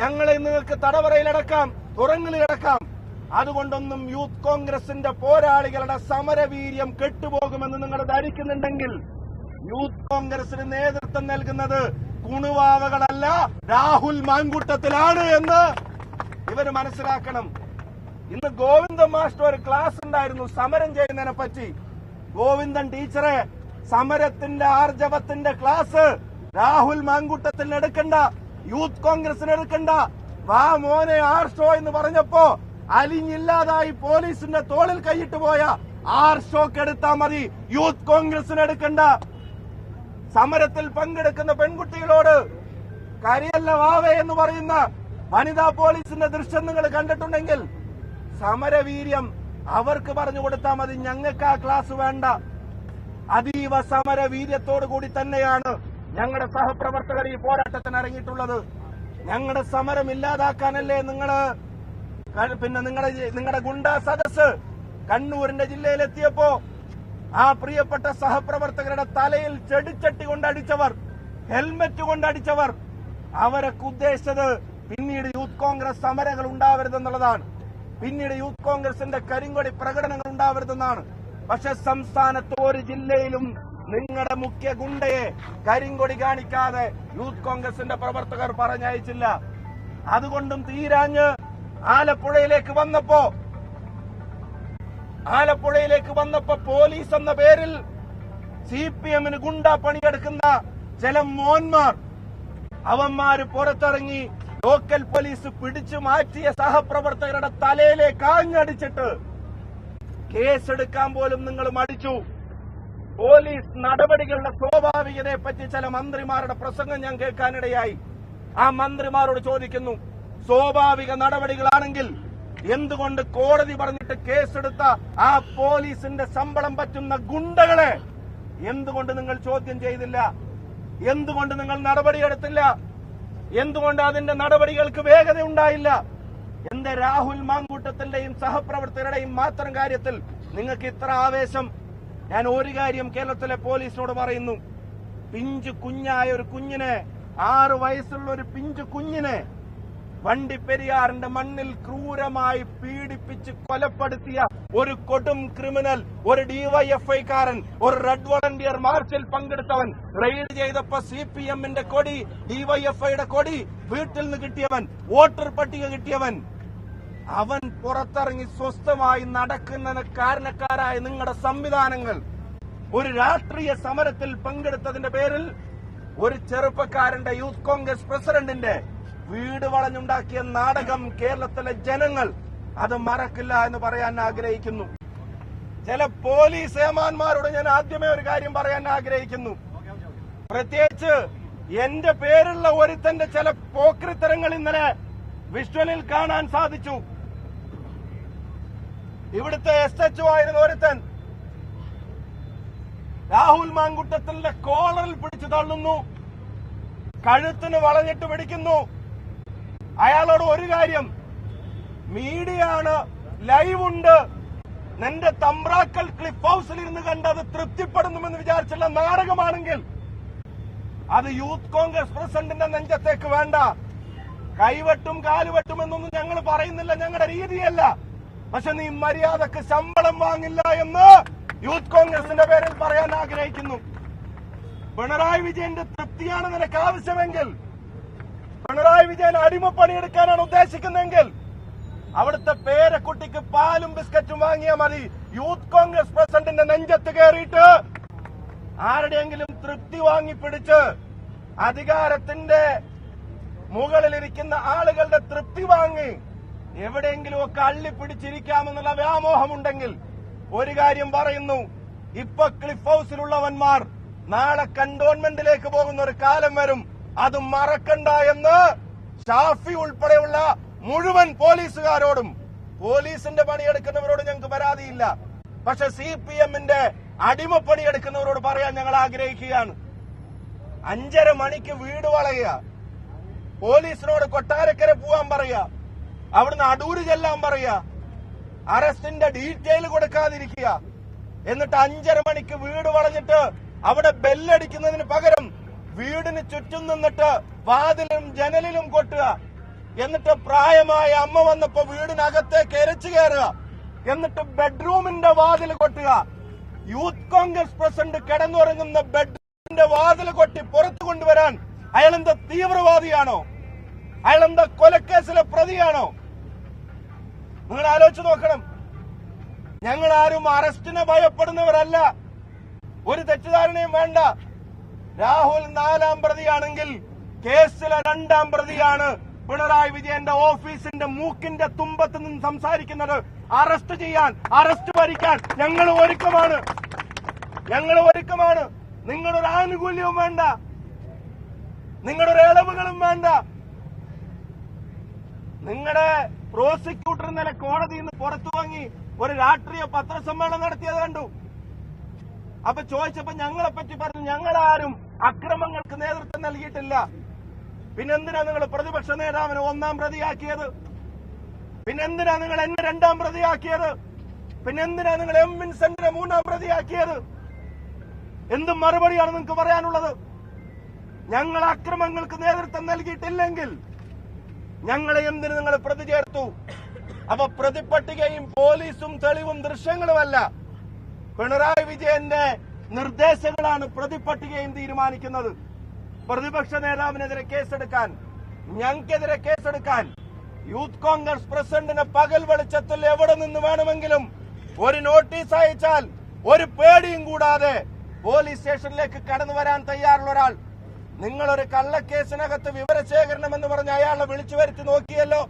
ഞങ്ങളെ നിങ്ങൾക്ക് തടവറയിലടക്കാം തുറങ്ങലിലടക്കാം അതുകൊണ്ടൊന്നും യൂത്ത് കോൺഗ്രസിന്റെ പോരാളികളുടെ സമരവീര്യം കെട്ടുപോകുമെന്ന് നിങ്ങൾ ധരിക്കുന്നുണ്ടെങ്കിൽ യൂത്ത് കോൺഗ്രസിന് നേതൃത്വം നൽകുന്നത് കുണുവാവകളല്ല രാഹുൽ മാങ്കൂട്ടത്തിലാണ് എന്ന് ഇവർ മനസ്സിലാക്കണം. ഇന്ന് ഗോവിന്ദൻ മാസ്റ്റർ ഒരു ക്ലാസ് ഉണ്ടായിരുന്നു സമരം ചെയ്യുന്നതിനെ പറ്റി. ഗോവിന്ദൻ ടീച്ചറെ സമരത്തിന്റെ ആർജവത്തിന്റെ ക്ലാസ് രാഹുൽ മാങ്കൂട്ടത്തിൽ എടുക്കണ്ട. യൂത്ത് കോൺഗ്രസിന് എടുക്കണ്ട വാ മോനെ ആർ ഷോ എന്ന് പറഞ്ഞപ്പോ അലിഞ്ഞില്ലാതായി പോലീസിന്റെ തോളിൽ കൈയിട്ട് പോയ ആർ ഷോക്ക് എടുത്താ മതി. യൂത്ത് കോൺഗ്രസിന് എടുക്കണ്ട സമരത്തിൽ പങ്കെടുക്കുന്ന പെൺകുട്ടികളോട് കരിയല്ല വാവേ എന്ന് പറയുന്ന വനിതാ പോലീസിന്റെ ദൃശ്യം നിങ്ങൾ കണ്ടിട്ടുണ്ടെങ്കിൽ സമരവീര്യം അവർക്ക് പറഞ്ഞു കൊടുത്താൽ മതി. ഞങ്ങൾക്ക് ആ ക്ലാസ് വേണ്ട. അതീവ സമരവീര്യത്തോടു കൂടി തന്നെയാണ് ഞങ്ങളുടെ സഹപ്രവർത്തകർ ഈ പോരാട്ടത്തിന് ഇറങ്ങിയിട്ടുള്ളത് ഞങ്ങളുടെ സമരം ഇല്ലാതാക്കാനല്ലേ നിങ്ങൾ പിന്നെ നിങ്ങളുടെ നിങ്ങളുടെ ഗുണ്ട സദസ് കണ്ണൂരിന്റെ ജില്ലയിലെത്തിയപ്പോ ആ പ്രിയപ്പെട്ട സഹപ്രവർത്തകരുടെ തലയിൽ ചെടിച്ചട്ടി കൊണ്ടടിച്ചവർ ഹെൽമറ്റ് കൊണ്ടടിച്ചവർ അവരൊക്കെ ഉദ്ദേശിച്ചത് പിന്നീട് യൂത്ത് കോൺഗ്രസ് സമരങ്ങൾ ഉണ്ടാവരുതെന്നുള്ളതാണ് പിന്നീട് യൂത്ത് കോൺഗ്രസിന്റെ കരിങ്കൊടി പ്രകടനങ്ങൾ ഉണ്ടാവരുതെന്നാണ്. പക്ഷെ സംസ്ഥാനത്ത് ഒരു ജില്ലയിലും നിങ്ങളുടെ മുഖ്യ ഗുണ്ടയെ കരിങ്കൊടി കാണിക്കാതെ യൂത്ത് കോൺഗ്രസിന്റെ പ്രവർത്തകർ പറഞ്ഞയച്ചില്ല. അതുകൊണ്ടും തീരാഞ്ഞ് ആലപ്പുഴയിലേക്ക് വന്നപ്പോ ആലപ്പുഴയിലേക്ക് വന്നപ്പോ പോലീസ് എന്ന പേരിൽ സി പി എമ്മിന് ഗുണ്ട പണിയെടുക്കുന്ന ചില മോന്മാർ അവന്മാര് പുറത്തിറങ്ങി ലോക്കൽ പോലീസ് പിടിച്ചു മാറ്റിയ സഹപ്രവർത്തകരുടെ തലയിലേക്ക് ആഞ്ഞടിച്ചിട്ട് കേസെടുക്കാൻ പോലും നിങ്ങൾ മടിച്ചു. പോലീസ് നടപടികളുടെ സ്വാഭാവികതയെ പറ്റി ചില മന്ത്രിമാരുടെ പ്രസംഗം ഞാൻ കേൾക്കാനിടയായി. ആ മന്ത്രിമാരോട് ചോദിക്കുന്നു സ്വാഭാവിക നടപടികളാണെങ്കിൽ എന്തുകൊണ്ട് കോടതി പറഞ്ഞിട്ട് കേസെടുത്ത ആ പോലീസിന്റെ ശമ്പളം പറ്റുന്ന ഗുണ്ടകളെ എന്തുകൊണ്ട് നിങ്ങൾ ചോദ്യം ചെയ്തില്ല? എന്തുകൊണ്ട് നിങ്ങൾ നടപടിയെടുത്തില്ല എന്തുകൊണ്ട് അതിന്റെ നടപടികൾക്ക് വേഗത ഉണ്ടായില്ല? എന്റെ രാഹുൽ മാങ്കൂട്ടത്തിന്റെയും സഹപ്രവർത്തകരുടെയും മാത്രം കാര്യത്തിൽ നിങ്ങൾക്ക് ഇത്ര ആവേശം ഞാൻ ഒരു കാര്യം കേരളത്തിലെ പോലീസിനോട് പറയുന്നു. പിഞ്ചു കുഞ്ഞായ ഒരു കുഞ്ഞിനെ ആറു വയസ്സുള്ള ഒരു പിഞ്ചു കുഞ്ഞിനെ വണ്ടിപ്പെരിയാറിന്റെ മണ്ണിൽ ക്രൂരമായി പീഡിപ്പിച്ച് കൊലപ്പെടുത്തിയ ഒരു കൊടും ക്രിമിനൽ ഒരു ഡിവൈഎഫ്ഐക്കാരൻ ഒരു റെഡ് വളണ്ടിയർ മാർച്ചിൽ പങ്കെടുത്തവൻ റെയ്ഡ് ചെയ്തപ്പോ സി പി എമ്മിന്റെ കൊടി ഡിവൈഎഫ്ഐയുടെ കൊടി വീട്ടിൽ നിന്ന് കിട്ടിയവൻ വോട്ടർ പട്ടിക കിട്ടിയവൻ. അവൻ പുറത്തിറങ്ങി സ്വസ്ഥമായി നടക്കുന്നതിന് കാരണക്കാരായ നിങ്ങളുടെ സംവിധാനങ്ങൾ ഒരു രാഷ്ട്രീയ സമരത്തിൽ പങ്കെടുത്തതിന്റെ പേരിൽ ഒരു ചെറുപ്പക്കാരന്റെ യൂത്ത് കോൺഗ്രസ് പ്രസിഡന്റിന്റെ വീട് വളഞ്ഞുണ്ടാക്കിയ നാടകം കേരളത്തിലെ ജനങ്ങൾ അത് മറക്കില്ല എന്ന് പറയാൻ ആഗ്രഹിക്കുന്നു. ചില പോലീസ് ഏമാന്മാരോട് ഞാൻ ആദ്യമേ ഒരു കാര്യം പറയാൻ ആഗ്രഹിക്കുന്നു. പ്രത്യേകിച്ച് എന്റെ പേരുള്ള ഒരുത്തന്റെ ചില പോക്രിത്തരങ്ങൾ ഇന്നലെ വിഷ്വലിൽ കാണാൻ സാധിച്ചു. ഇവിടുത്തെ എസ് എച്ച് ആയിരുന്ന ഒരുത്തൻ. രാഹുൽ മാങ്കുട്ടത്തിന്റെ കോളറിൽ പിടിച്ചു തള്ളുന്നു. കഴുത്തിന് വളഞ്ഞിട്ട് പിടിക്കുന്നു. അയാളോട് ഒരു കാര്യം. മീഡിയ ആണ് ലൈവ് ഉണ്ട്. നിന്റെ തമ്പ്രാക്കൽ ക്ലിഫ് ഹൗസിൽ ഇരുന്ന് കണ്ട് അത് തൃപ്തിപ്പെടുന്നുമെന്ന് വിചാരിച്ചുള്ള നാടകമാണെങ്കിൽ അത് യൂത്ത് കോൺഗ്രസ് പ്രസിഡന്റിന്റെ നെഞ്ചത്തേക്ക് വേണ്ട. കൈവെട്ടും കാലുവെട്ടും എന്നൊന്നും ഞങ്ങൾ പറയുന്നില്ല. ഞങ്ങളുടെ രീതിയല്ല. പക്ഷെ നീ മര്യാദയ്ക്ക് ശമ്പളം വാങ്ങില്ല എന്ന് യൂത്ത് കോൺഗ്രസിന്റെ പേരിൽ പറയാൻ ആഗ്രഹിക്കുന്നു. പിണറായി വിജയന്റെ തൃപ്തിയാണ് നിനക്ക് ആവശ്യമെങ്കിൽ പിണറായി വിജയൻ അടിമപ്പണിയെടുക്കാനാണ് ഉദ്ദേശിക്കുന്നതെങ്കിൽ അവിടുത്തെ പേരക്കുട്ടിക്ക് പാലും ബിസ്ക്കറ്റും വാങ്ങിയാൽ മതി. യൂത്ത് കോൺഗ്രസ് പ്രസിഡന്റിന്റെ നെഞ്ചത്ത് കയറിയിട്ട് ആരുടെയെങ്കിലും തൃപ്തി വാങ്ങിപ്പിടിച്ച് അധികാരത്തിന്റെ മുകളിലിരിക്കുന്ന ആളുകളുടെ തൃപ്തി വാങ്ങി എവിടെയെങ്കിലും ഒക്കെ അള്ളിപ്പിടിച്ചിരിക്കാമെന്നുള്ള വ്യാമോഹമുണ്ടെങ്കിൽ ഒരു കാര്യം പറയുന്നു. ഇപ്പൊ ക്ലിഫ് ഹൗസിലുള്ളവന്മാർ നാളെ കണ്ടോൺമെന്റിലേക്ക് പോകുന്ന ഒരു കാലം വരും. അത് മറക്കണ്ട എന്ന് ഷാഫി ഉൾപ്പെടെയുള്ള മുഴുവൻ പോലീസുകാരോടും പോലീസിന്റെ പണിയെടുക്കുന്നവരോട് ഞങ്ങൾക്ക് പരാതിയില്ല. പക്ഷെ സി പി എമ്മിന്റെ അടിമപ്പണിയെടുക്കുന്നവരോട് പറയാൻ ഞങ്ങൾ ആഗ്രഹിക്കുകയാണ്. അഞ്ചര മണിക്ക് വീട് വളയുക. പോലീസിനോട് കൊട്ടാരക്കര പോവാൻ പറയുക. അവിടുന്ന് അടൂര് ചെല്ലാൻ പറയുക അറസ്റ്റിന്റെ ഡീറ്റെയിൽ കൊടുക്കാതിരിക്കുക. എന്നിട്ട് അഞ്ചര മണിക്ക് വീട് വളഞ്ഞിട്ട് അവിടെ ബെല്ലടിക്കുന്നതിന് പകരം വീടിന് ചുറ്റും നിന്നിട്ട് വാതിലും ജനലിലും കൊട്ടുക. എന്നിട്ട് പ്രായമായ അമ്മ വന്നപ്പോ വീടിനകത്തേക്ക് എരച്ചു കയറുക. എന്നിട്ട് ബെഡ്റൂമിന്റെ വാതിൽ കൊട്ടുക. യൂത്ത് കോൺഗ്രസ് പ്രസിഡന്റ് കിടന്നുറങ്ങുന്ന ബെഡ്റൂമിന്റെ വാതിൽ കൊട്ടി പുറത്തു കൊണ്ടുവരാൻ അയാളെന്താ തീവ്രവാദിയാണോ? അയാളെന്താ കൊലക്കേസിലെ പ്രതിയാണോ? നിങ്ങൾ ആലോചിച്ച് നോക്കണം. ഞങ്ങൾ ആരും അറസ്റ്റിനെ ഭയപ്പെടുന്നവരല്ല. ഒരു തെറ്റിദ്ധാരണയും വേണ്ട. രാഹുൽ നാലാം പ്രതിയാണെങ്കിൽ കേസിലെ രണ്ടാം പ്രതിയാണ് പിണറായി വിജയന്റെ ഓഫീസിന്റെ മൂക്കിന്റെ തുമ്പത്ത് നിന്ന് സംസാരിക്കുന്നത്. അറസ്റ്റ് ചെയ്യാൻ അറസ്റ്റ് ഭരിക്കാൻ ഞങ്ങൾ ഒരുക്കമാണ്. ഞങ്ങൾ ഒരുക്കമാണ്. നിങ്ങളൊരു ആനുകൂല്യവും വേണ്ട. നിങ്ങളൊരു ഇളവുകളും വേണ്ട. നിങ്ങളുടെ പ്രോസിക്യൂട്ടർ ഇന്നലെ കോടതിയിൽ നിന്ന് പുറത്തു വാങ്ങി ഒരു രാഷ്ട്രീയ പത്രസമ്മേളനം നടത്തിയത് കണ്ടു. അപ്പൊ ചോദിച്ചപ്പോ ഞങ്ങളെ പറ്റി പറഞ്ഞു ഞങ്ങളാരും അക്രമങ്ങൾക്ക് നേതൃത്വം നൽകിയിട്ടില്ല. പിന്നെന്തിനാ നിങ്ങൾ പ്രതിപക്ഷ നേതാവിനെ ഒന്നാം പ്രതിയാക്കിയത്? പിന്നെന്തിനാ നിങ്ങൾ എന്നെ രണ്ടാം പ്രതിയാക്കിയത്? പിന്നെന്തിനാ നിങ്ങൾ എം വിൻസെന്റിനെ മൂന്നാം പ്രതിയാക്കിയത്? എന്ത് മറുപടിയാണ് നിങ്ങൾക്ക് പറയാനുള്ളത്. ഞങ്ങൾ അക്രമങ്ങൾക്ക് നേതൃത്വം നൽകിയിട്ടില്ലെങ്കിൽ ഞങ്ങളെ എന്തിന് നിങ്ങൾ പ്രതി ചേർത്തു? അപ്പൊ പ്രതിപട്ടികയും പോലീസും തെളിവും ദൃശ്യങ്ങളുമല്ല. പിണറായി വിജയന്റെ നിർദ്ദേശങ്ങളാണ് പ്രതിപട്ടികയും തീരുമാനിക്കുന്നത്. പ്രതിപക്ഷ നേതാവിനെതിരെ കേസെടുക്കാൻ ഞങ്ങൾക്കെതിരെ കേസെടുക്കാൻ യൂത്ത് കോൺഗ്രസ് പ്രസിഡന്റിന് പകൽ വെളിച്ചത്തിൽ എവിടെ നിന്ന് വേണമെങ്കിലും ഒരു നോട്ടീസ് അയച്ചാൽ ഒരു പേടിയും കൂടാതെ പോലീസ് സ്റ്റേഷനിലേക്ക് കടന്നു വരാൻ തയ്യാറുള്ള ഒരാൾ നിങ്ങളൊരു കള്ളക്കേസിനകത്ത് വിവരശേഖരണം എന്ന് പറഞ്ഞ് അയാളെ വിളിച്ചു വരുത്തി നോക്കിയല്ലോ.